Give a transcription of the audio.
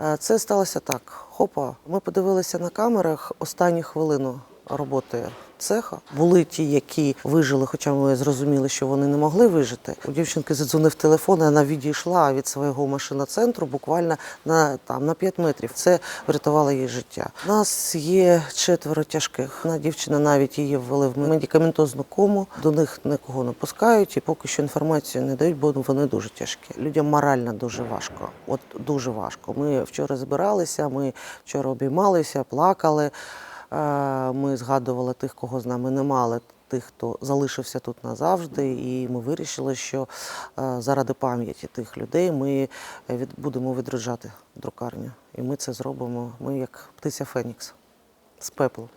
Е, Це сталося так. Хопа, ми подивилися на камерах останню хвилину роботи цеха. Були ті, які вижили, хоча ми зрозуміли, що вони не могли вижити. У дівчинки задзвонив телефон, і вона відійшла від свого машиноцентру буквально на там на 5 метрів. Це врятувало їй життя. У нас є четверо тяжких. Одна дівчина навіть її ввели в медикаментозну кому. До них нікого не пускають і поки що інформацію не дають, бо вони дуже тяжкі. Людям морально дуже важко. От дуже важко. Ми вчора збиралися, ми вчора обіймалися, плакали. Е, Ми згадували тих, кого з нами не мали. тих, хто залишився тут назавжди. І ми вирішили, що е, заради пам'яті тих людей ми від, будемо відроджати друкарню. І ми це зробимо. Ми як птиця Фенікс з пеплу.